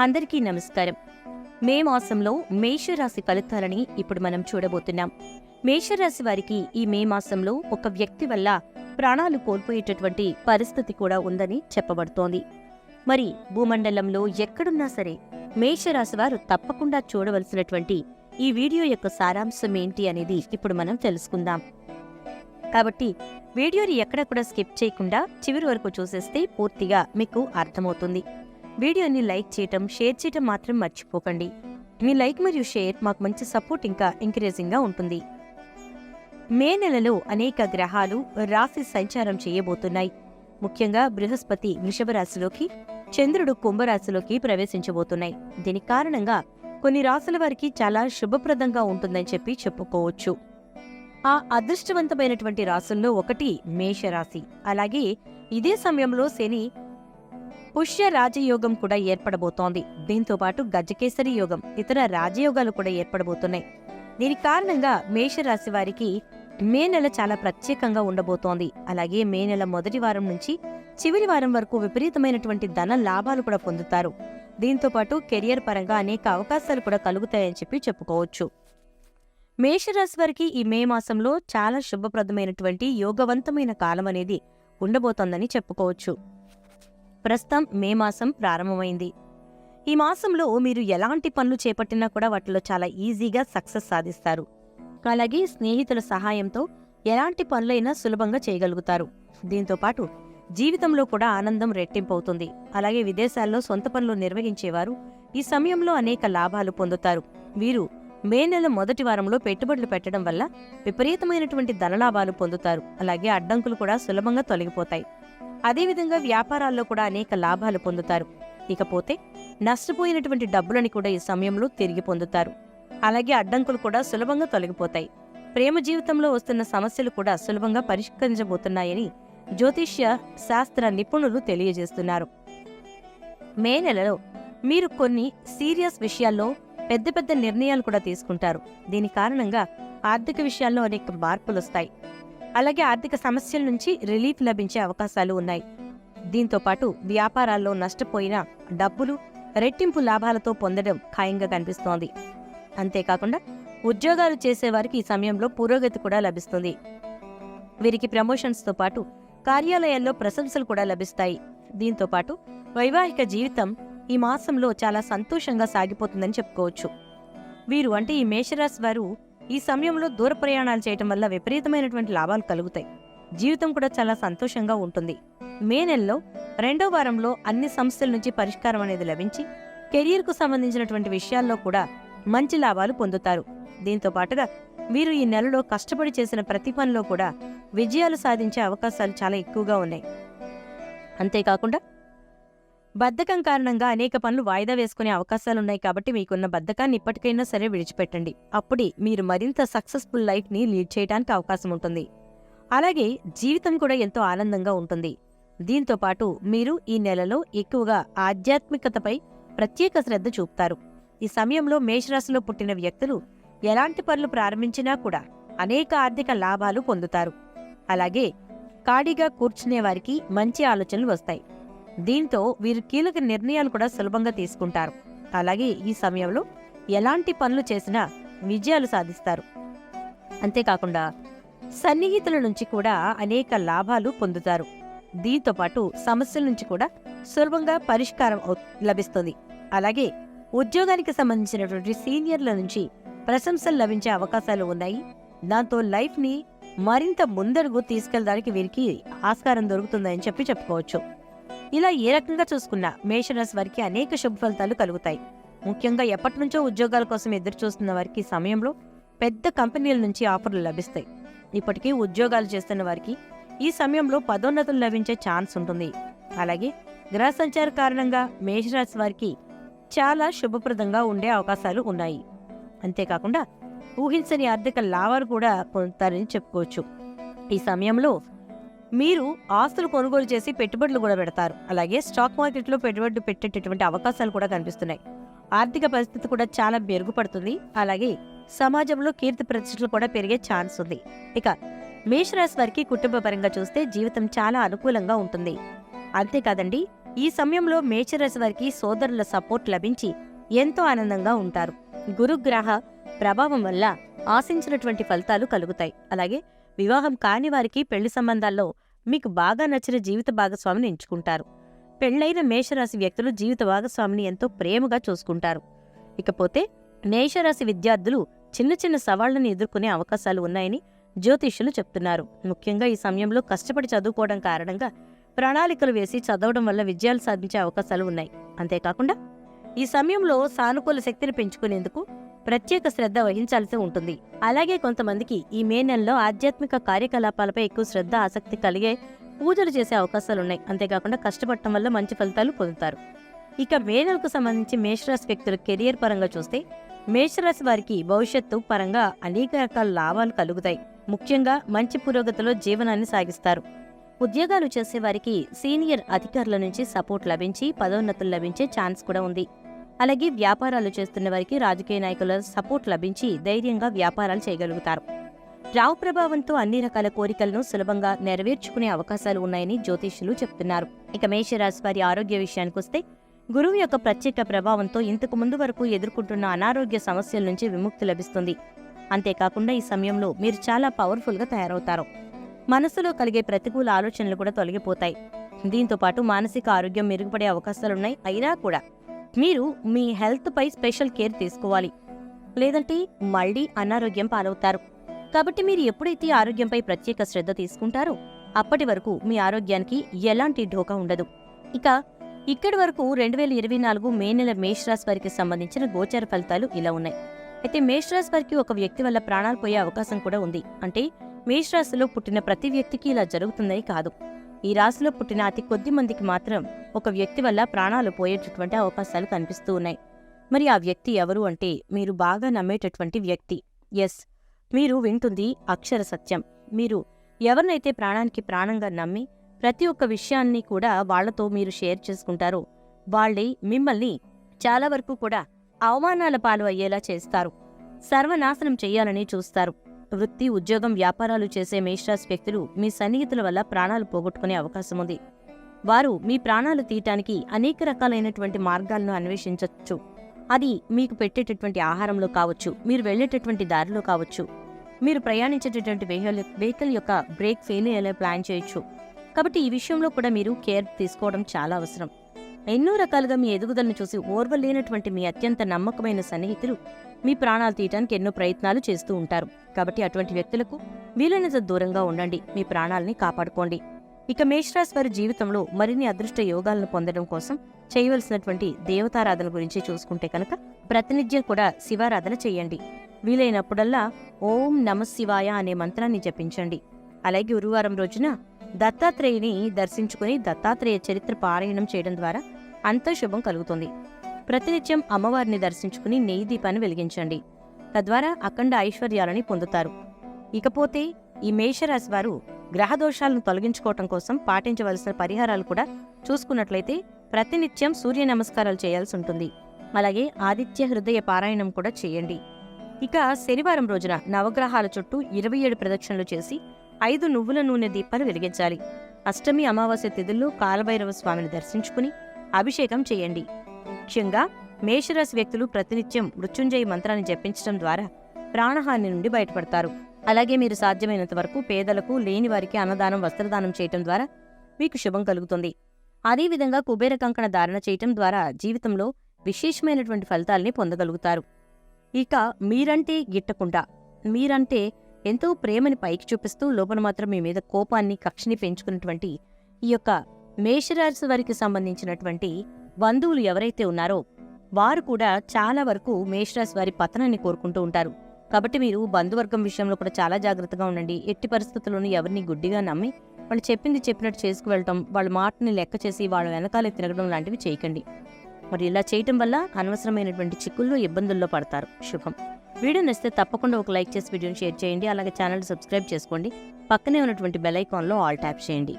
అందరికీ నమస్కారం. మే మాసంలో మేషరాశి ఫలితాలని ఇప్పుడు మనం చూడబోతున్నాం. మేషరాశి వారికి ఈ మే మాసంలో ఒక వ్యక్తి వల్ల ప్రాణాలు కోల్పోయేటటువంటి పరిస్థితి కూడా ఉందని చెప్పబడుతోంది. మరి భూమండలంలో ఎక్కడున్నా సరే మేషరాశి వారు తప్పకుండా చూడవలసినటువంటి ఈ వీడియో యొక్క సారాంశం ఏంటి అనేది ఇప్పుడు మనం తెలుసుకుందాం. కాబట్టి వీడియోని ఎక్కడ కూడా స్కిప్ చేయకుండా చివరి వరకు చూసేస్తే పూర్తిగా మీకు అర్థమవుతుంది. వీడియోని లైక్ చేయటం షేర్ చేయటం మాత్రం మర్చిపోకండి. మీ లైక్ మరియు షేర్ మాకు మంచి సపోర్ట్ ఇంకా ఎంకరేజింగ్గా ఉంటుంది. మే నెలలో అనేక గ్రహాలు రాశి సంచారం చేయబోతున్నాయి. ముఖ్యంగా బృహస్పతి వృషభ రాశిలోకి చంద్రుడు కుంభరాశిలోకి ప్రవేశించబోతున్నాయి. దీని కారణంగా కొన్ని రాశుల వారికి చాలా శుభప్రదంగా ఉంటుందని చెప్పి చెప్పుకోవచ్చు. ఆ అదృష్టవంతమైనటువంటి రాశుల్లో ఒకటి మేషరాశి. అలాగే ఇదే సమయంలో శని పుష్య రాజయోగం కూడా ఏర్పడబోతోంది. దీంతో పాటు గజకేసరి యోగం ఇతర రాజయోగాలు కూడా ఏర్పడబోతున్నాయి. దీని కారణంగా మేషరాశి వారికి మే నెల చాలా ప్రత్యేకంగా ఉండబోతోంది. అలాగే మే నెల మొదటి వారం నుంచి చివరి వారం వరకు విపరీతమైనటువంటి ధన లాభాలు కూడా పొందుతారు. దీంతో పాటు కెరియర్ పరంగా అనేక అవకాశాలు కూడా కలుగుతాయని చెప్పి చెప్పుకోవచ్చు. మేషరాశి వారికి ఈ మే మాసంలో చాలా శుభప్రదమైనటువంటి యోగవంతమైన కాలం అనేది ఉండబోతోందని చెప్పుకోవచ్చు. ప్రస్తుతం మే మాసం ప్రారంభమైంది. ఈ మాసంలో మీరు ఎలాంటి పనులు చేపట్టినా కూడా వాటిలో చాలా ఈజీగా సక్సెస్ సాధిస్తారు. అలాగే స్నేహితుల సహాయంతో ఎలాంటి పనులైనా సులభంగా చేయగలుగుతారు. దీంతో పాటు జీవితంలో కూడా ఆనందం రెట్టింపవుతుంది. అలాగే విదేశాల్లో సొంత పనులు నిర్వహించేవారు ఈ సమయంలో అనేక లాభాలు పొందుతారు. వీరు మే నెల మొదటి వారంలో పెట్టుబడులు పెట్టడం వల్ల విపరీతమైనటువంటి ధనలాభాలు పొందుతారు. అలాగే అడ్డంకులు కూడా సులభంగా తొలగిపోతాయి. అదేవిధంగా వ్యాపారాల్లో కూడా అనేక లాభాలు పొందుతారు. ఇకపోతే నష్టపోయినటువంటి డబ్బులని కూడా ఈ సమయంలో తిరిగి పొందుతారు. అలాగే అడ్డంకులు కూడా సులభంగా తొలగిపోతాయి. ప్రేమ జీవితంలో వస్తున్న సమస్యలు కూడా సులభంగా పరిష్కరించబోతున్నాయని జ్యోతిష్య శాస్త్ర నిపుణులు తెలియజేస్తున్నారు. మే నెలలో మీరు కొన్ని సీరియస్ విషయాల్లో పెద్ద పెద్ద నిర్ణయాలు కూడా తీసుకుంటారు. దీని కారణంగా ఆర్థిక విషయాల్లో అనేక మార్పులు వస్తాయి అలాగే ఆర్థిక సమస్యల నుంచి రిలీఫ్ లభించే అవకాశాలు ఉన్నాయి. దీంతో పాటు వ్యాపారాల్లో నష్టపోయిన డబ్బులు రెట్టింపు లాభాలతో పొందడం ఖాయంగా కనిపిస్తోంది. అంతేకాకుండా ఉద్యోగాలు చేసేవారికి ఈ సమయంలో పురోగతి కూడా లభిస్తుంది. వీరికి ప్రమోషన్స్తో పాటు కార్యాలయాల్లో ప్రశంసలు కూడా లభిస్తాయి. దీంతో పాటు వైవాహిక జీవితం ఈ మాసంలో చాలా సంతోషంగా సాగిపోతుందని చెప్పుకోవచ్చు. వీరు అంటే ఈ మేషరాశి వారు ఈ సమయంలో దూర ప్రయాణాలు చేయటం వల్ల విపరీతమైనటువంటి లాభాలు కలుగుతాయి. జీవితం కూడా చాలా సంతోషంగా ఉంటుంది. మే నెలలో రెండో వారంలో అన్ని సమస్యల నుంచి పరిష్కారం అనేది లభించి కెరీర్కు సంబంధించినటువంటి విషయాల్లో కూడా మంచి లాభాలు పొందుతారు. దీంతో పాటుగా వీరు ఈ నెలలో కష్టపడి చేసిన ప్రతి పనిలో కూడా విజయాలు సాధించే అవకాశాలు చాలా ఎక్కువగా ఉన్నాయి. అంతేకాకుండా బద్ధకం కారణంగా అనేక పనులు వాయిదా వేసుకునే అవకాశాలున్నాయి కాబట్టి మీకున్న బద్ధకాన్ని ఇప్పటికైనా సరే విడిచిపెట్టండి. అప్పుడే మీరు మరింత సక్సెస్ఫుల్ లైఫ్ని లీడ్ చేయడానికి అవకాశం ఉంటుంది. అలాగే జీవితం కూడా ఎంతో ఆనందంగా ఉంటుంది. దీంతో పాటు మీరు ఈ నెలలో ఎక్కువగా ఆధ్యాత్మికతపై ప్రత్యేక శ్రద్ధ చూపుతారు. ఈ సమయంలో మేషరాశిలో పుట్టిన వ్యక్తులు ఎలాంటి పనులు ప్రారంభించినా కూడా అనేక ఆర్థిక లాభాలు పొందుతారు. అలాగే ఖాళీగా కూర్చునే వారికి మంచి ఆలోచనలు వస్తాయి. దీంతో వీరు కీలక నిర్ణయాలు కూడా సులభంగా తీసుకుంటారు. అలాగే ఈ సమయంలో ఎలాంటి పనులు చేసినా విజయాలు సాధిస్తారు. అంతేకాకుండా సన్నిహితుల నుంచి కూడా అనేక లాభాలు పొందుతారు. దీంతో పాటు సమస్యల నుంచి కూడా సులభంగా పరిష్కారం లభిస్తుంది. అలాగే ఉద్యోగానికి సంబంధించినటువంటి సీనియర్ల నుంచి ప్రశంసలు లభించే అవకాశాలు ఉన్నాయి. దాంతో లైఫ్ని మరింత ముందడుగు తీసుకెళ్ళడానికి వీరికి ఆస్కారం దొరుకుతుందని చెప్పి చెప్పుకోవచ్చు. ఇలా ఏ రకంగా చూసుకున్నా మేషరాశి వారికి అనేక శుభ ఫలితాలు కలుగుతాయి. ముఖ్యంగా ఎప్పటి నుంచో ఉద్యోగాల కోసం ఎదురు చూస్తున్న వారికి సమయంలో పెద్ద కంపెనీల నుంచి ఆఫర్లు లభిస్తాయి. ఇప్పటికీ ఉద్యోగాలు చేస్తున్న వారికి ఈ సమయంలో పదోన్నతులు లభించే ఛాన్స్ ఉంటుంది. అలాగే గ్రహ సంచార కారణంగా మేషరాశి వారికి చాలా శుభప్రదంగా ఉండే అవకాశాలు ఉన్నాయి. అంతేకాకుండా ఊహించని ఆర్థిక లాభాలు కూడా పొందుతారని చెప్పుకోవచ్చు. ఈ సమయంలో మీరు ఆస్తులు కొనుగోలు చేసి పెట్టుబడులు కూడా పెడతారు. అలాగే స్టాక్ మార్కెట్లో పెట్టుబడులు పెట్టేటటువంటి అవకాశాలు కూడా కనిపిస్తున్నాయి. ఆర్థిక పరిస్థితి కూడా చాలా మెరుగుపడుతుంది. అలాగే సమాజంలో కీర్తి ప్రతిష్టలు కూడా పెరిగే ఛాన్స్ ఉంది. ఇక మేషరాశి వారికి కుటుంబ పరంగా చూస్తే జీవితం చాలా అనుకూలంగా ఉంటుంది. అంతేకాదండి ఈ సమయంలో మేషరాశి వారికి సోదరుల సపోర్ట్ లభించి ఎంతో ఆనందంగా ఉంటారు. గురుగ్రహ ప్రభావం వల్ల ఆశించినటువంటి ఫలితాలు కలుగుతాయి. అలాగే వివాహం కాని వారికి పెళ్ళి సంబంధాల్లో మీకు బాగా నచ్చిన జీవిత భాగస్వామిని ఎంచుకుంటారు. పెళ్ళైన మేషరాశి వ్యక్తులు జీవిత భాగస్వామిని ఎంతో ప్రేమగా చూసుకుంటారు. ఇకపోతే మేషరాశి విద్యార్థులు చిన్న చిన్న సవాళ్ళను ఎదుర్కొనే అవకాశాలు ఉన్నాయని జ్యోతిష్యులు చెప్తున్నారు. ముఖ్యంగా ఈ సమయంలో కష్టపడి చదువుకోవడం కారణంగా ప్రణాళికలు వేసి చదవడం వల్ల విజయాలు సాధించే అవకాశాలు ఉన్నాయి. అంతేకాకుండా ఈ సమయంలో సానుకూల శక్తిని పెంచుకునేందుకు ప్రత్యేక శ్రద్ధ వహించాల్సి ఉంటుంది. అలాగే కొంతమందికి ఈ మే నెలలో ఆధ్యాత్మిక కార్యకలాపాలపై ఎక్కువ శ్రద్ధ ఆసక్తి కలిగే పూజలు చేసే అవకాశాలున్నాయి. అంతేకాకుండా కష్టపడటం వల్ల మంచి ఫలితాలు పొందుతారు. ఇక మే నెలకు సంబంధించి మేషరాశి వ్యక్తుల కెరియర్ పరంగా చూస్తే మేషరాశి వారికి భవిష్యత్తు పరంగా అనేక రకాల లాభాలు కలుగుతాయి. ముఖ్యంగా మంచి పురోగతిలో జీవనాన్ని సాగిస్తారు. ఉద్యోగాలు చేసే వారికి సీనియర్ అధికారుల నుంచి సపోర్ట్ లభించి పదోన్నతులు లభించే ఛాన్స్ కూడా ఉంది. అలాగే వ్యాపారాలు చేస్తున్న వారికి రాజకీయ నాయకుల సపోర్ట్ లభించి ధైర్యంగా వ్యాపారాలు చేయగలుగుతారు. రావు ప్రభావంతో అన్ని రకాల కోరికలను సులభంగా నెరవేర్చుకునే అవకాశాలు ఉన్నాయని జ్యోతిష్యులు చెప్తున్నారు. ఇక మేషరాశి వారి ఆరోగ్య విషయానికొస్తే గురువు యొక్క ప్రత్యేక ప్రభావంతో ఇంతకు ముందు వరకు ఎదుర్కొంటున్న అనారోగ్య సమస్యల నుంచి విముక్తి లభిస్తుంది. అంతేకాకుండా ఈ సమయంలో మీరు చాలా పవర్ఫుల్గా తయారవుతారు. మనసులో కలిగే ప్రతికూల ఆలోచనలు కూడా తొలగిపోతాయి. దీంతో పాటు మానసిక ఆరోగ్యం మెరుగుపడే అవకాశాలున్నాయి అయినా కూడా మీరు మీ హెల్త్ పై స్పెషల్ కేర్ తీసుకోవాలి. లేదంటే మళ్ళీ అనారోగ్యం పాలవుతారు. కాబట్టి మీరు ఎప్పుడైతే ఆరోగ్యంపై ప్రత్యేక శ్రద్ధ తీసుకుంటారో అప్పటి వరకు మీ ఆరోగ్యానికి ఎలాంటి ఢోకా ఉండదు. ఇక ఇక్కడి వరకు రెండు వేల ఇరవై నాలుగు మే నెల మేషరాశి వారికి సంబంధించిన గోచార ఫలితాలు ఇలా ఉన్నాయి. అయితే మేషరాశి వారికి ఒక వ్యక్తి వల్ల ప్రాణాలు పోయే అవకాశం కూడా ఉంది. అంటే మేషరాశిలో పుట్టిన ప్రతి వ్యక్తికి ఇలా జరుగుతుందని కాదు. ఈ రాశిలో పుట్టిన అతి కొద్ది మందికి మాత్రం ఒక వ్యక్తి వల్ల ప్రాణాలు పోయేటటువంటి అవకాశాలు కనిపిస్తూ ఉన్నాయి. మరి ఆ వ్యక్తి ఎవరు అంటే మీరు బాగా నమ్మేటటువంటి వ్యక్తి. ఎస్. మీరు వింటుంది అక్షర సత్యం. మీరు ఎవరినైతే ప్రాణానికి ప్రాణంగా నమ్మి ప్రతి ఒక్క విషయాన్ని కూడా వాళ్ళతో మీరు షేర్ చేసుకుంటారో వాళ్ళే మిమ్మల్ని చాలా వరకు కూడా అవమానాల పాలు అయ్యేలా చేస్తారు. సర్వనాశనం చేయాలని చూస్తారు. వృత్తి ఉద్యోగం వ్యాపారాలు చేసే మేషరాశి వ్యక్తులు మీ సన్నిహితుల వల్ల ప్రాణాలు పోగొట్టుకునే అవకాశం ఉంది. వారు మీ ప్రాణాలు తీయటానికి అనేక రకాలైనటువంటి మార్గాలను అన్వేషించవచ్చు అది మీకు పెట్టేటటువంటి ఆహారంలో కావచ్చు మీరు వెళ్ళేటటువంటి దారిలో కావచ్చు. మీరు ప్రయాణించేటటువంటి వెహికల్ వెహికల్ యొక్క బ్రేక్ ఫెయిల్ అయ్యేలా ప్లాన్ చేయొచ్చు. కాబట్టి ఈ విషయంలో కూడా మీరు కేర్ తీసుకోవడం చాలా అవసరం. ఎన్నో రకాలుగా మీ ఎదుగుదలను చూసి ఓర్వలేనటువంటి మీ అత్యంత నమ్మకమైన సన్నిహితులు మీ ప్రాణాలు తీయటానికి ఎన్నో ప్రయత్నాలు చేస్తూ ఉంటారు. కాబట్టి అటువంటి వ్యక్తులకు వీలైనంత దూరంగా ఉండండి. మీ ప్రాణాలని కాపాడుకోండి. ఇక మేషరాశి వారి జీవితంలో మరిన్ని అదృష్ట యోగాలను పొందడం కోసం చేయవలసినటువంటి దేవతారాధన గురించి చూసుకుంటే కనుక ప్రతినిత్యం కూడా శివారాధన చేయండి. వీలైనప్పుడల్లా ఓం నమ శివాయ అనే మంత్రాన్ని జపించండి. అలాగే గురువారం రోజున దత్తాత్రేయుని దర్శించుకుని దత్తాత్రేయ చరిత్ర పారాయణం చేయడం ద్వారా అంత శుభం కలుగుతుంది. ప్రతినిత్యం అమ్మవారిని దర్శించుకుని నెయ్యి దీపాన్ని వెలిగించండి. తద్వారా అఖండ ఐశ్వర్యాలని పొందుతారు. ఇకపోతే ఈ మేషరాశి వారు గ్రహదోషాలను తొలగించుకోవటం కోసం పాటించవలసిన పరిహారాలు కూడా చూసుకున్నట్లయితే ప్రతినిత్యం సూర్య నమస్కారాలు చేయాల్సి ఉంటుంది. అలాగే ఆదిత్య హృదయ పారాయణం కూడా చేయండి. ఇక శనివారం రోజున నవగ్రహాల చుట్టూ ఇరవై ఏడు ప్రదక్షిణలు చేసి ఐదు నువ్వుల నూనె దీపాలు వెలిగించాలి. అష్టమి అమావాస్య తిథుల్లో కాలభైరవ స్వామిని దర్శించుకుని అభిషేకం చేయండి. ముఖ్యంగా మేషరాశి వ్యక్తులు ప్రతినిత్యం మృత్యుంజయ మంత్రాన్ని జపించడం ద్వారా ప్రాణహాని నుండి బయటపడతారు. అలాగే మీరు సాధ్యమైనంత వరకు పేదలకు లేని వారికి అన్నదానం వస్త్రదానం చేయటం ద్వారా మీకు శుభం కలుగుతుంది. అదేవిధంగా కుబేర కంకణ ధారణ చేయటం ద్వారా జీవితంలో విశేషమైనటువంటి ఫలితాల్ని పొందగలుగుతారు. ఇక మీరంటే గిట్టకుండా మీరంటే ఎంతో ప్రేమని పైకి చూపిస్తూ లోపల మాత్రం మీ మీద కోపాన్ని కక్షని పెంచుకున్నటువంటి ఈ యొక్క మేషరాశి వారికి సంబంధించినటువంటి బంధువులు ఎవరైతే ఉన్నారో వారు కూడా చాలా వరకు మేషరాశి వారి పతనాన్ని కోరుకుంటూ ఉంటారు. కాబట్టి మీరు బంధువర్గం విషయంలో కూడా చాలా జాగ్రత్తగా ఉండండి. ఎట్టి పరిస్థితుల్లోనూ ఎవరిని గుడ్డిగా నమ్మి వాళ్ళు చెప్పింది చెప్పినట్టు చేసుకువెళ్ళటం వాళ్ళ మాటని లెక్క చేసి వాళ్ళ వెనకాలే తిరగడం లాంటివి చేయకండి. మరి ఇలా చేయటం వల్ల అనవసరమైనటువంటి చిక్కుల్లో ఇబ్బందుల్లో పడతారు. శుభం. వీడియో నచ్చితే తప్పకుండా ఒక లైక్ చేసి వీడియోని షేర్ చేయండి. అలాగే ఛానల్ సబ్స్క్రైబ్ చేసుకోండి. పక్కనే ఉన్నటువంటి బెల్ ఐకాన్లో ఆల్ ట్యాప్ చేయండి.